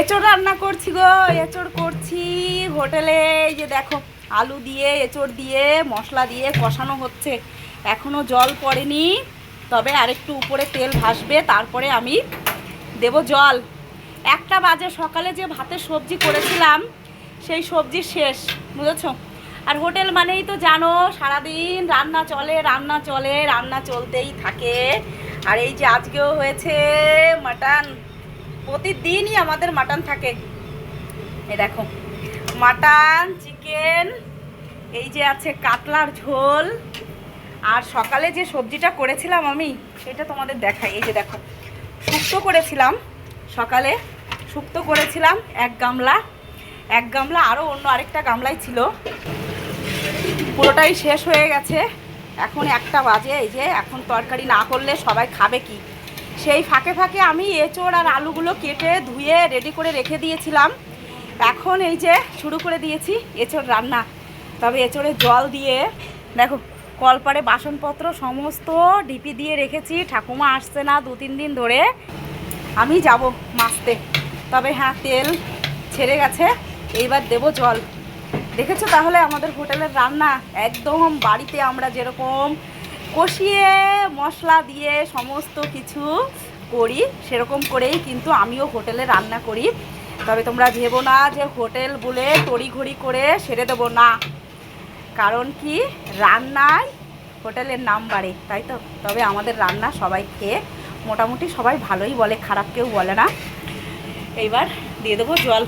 এঁচড় রান্না করছি গো, এঁচড় করছি। হোটেলে যে দেখো, আলু দিয়ে, এঁচড় দিয়ে, মশলা দিয়ে কষানো হচ্ছে। এখনও জল পড়েনি, তবে আরেকটু উপরে তেল ভাসবে, তারপরে আমি দেব জল। একটা বাজে সকালে যে ভাতের সবজি করেছিলাম, সেই সবজি শেষ, বুঝেছ? আর হোটেল মানেই তো জানো, সারাদিন রান্না চলে রান্না চলে, রান্না চলতেই থাকে। আর এই যে আজকেও হয়েছে মাটন। প্রতিদিনই আমাদের মাটন থাকে। এ দেখো, মাটন, চিকেন, এই যে আছে কাতলার ঝোল, আর সকালে যে সবজিটা করেছিলাম আমি, সেটা তোমাদের দেখাই। এই যে দেখো, শুক্তো করেছিলাম সকালে, শুক্তো করেছিলাম এক গামলা এক গামলা আরও অন্য আরেকটা গামলাই ছিল। পুরোটাই শেষ হয়ে গেছে। এখন একটা বাজে, এই যে এখন তরকারি না করলে সবাই খাবে কি? সেই ফাঁকে ফাঁকে আমি এঁচড় আর আলুগুলো কেটে ধুয়ে রেডি করে রেখে দিয়েছিলাম। এখন এই যে শুরু করে দিয়েছি এঁচড় রান্না। তবে এঁচড়ে জল দিয়ে, দেখো, কলপারে বাসনপত্র সমস্ত ডিপি দিয়ে রেখেছি। ঠাকুমা আসছে না দু, তিন দিন ধরে। আমি যাব মাছতে। তবে হ্যাঁ তেল ছেড়ে গেছে। এইবার দেবো জল। দেখেছ তাহলে আমাদের হোটেলের রান্না? একদম বাড়িতে আমরা যেরকম কষিয়ে মশলা দিয়ে সমস্ত কিছু করি, সেরকম করেই কিন্তু আমিও হোটেলে রান্না করি। তবে তোমরা ভেবো না যে হোটেল বলে তড়িঘড়ি করে সেরে দেবো না। কারণ কি? রান্নায় হোটেলের নাম বাড়ে, তাই তো? তবে আমাদের রান্না সবাই খেয়ে মোটামুটি সবাই ভালোই বলে, খারাপ কেউ বলে না। এইবার দিয়ে দেবো জল।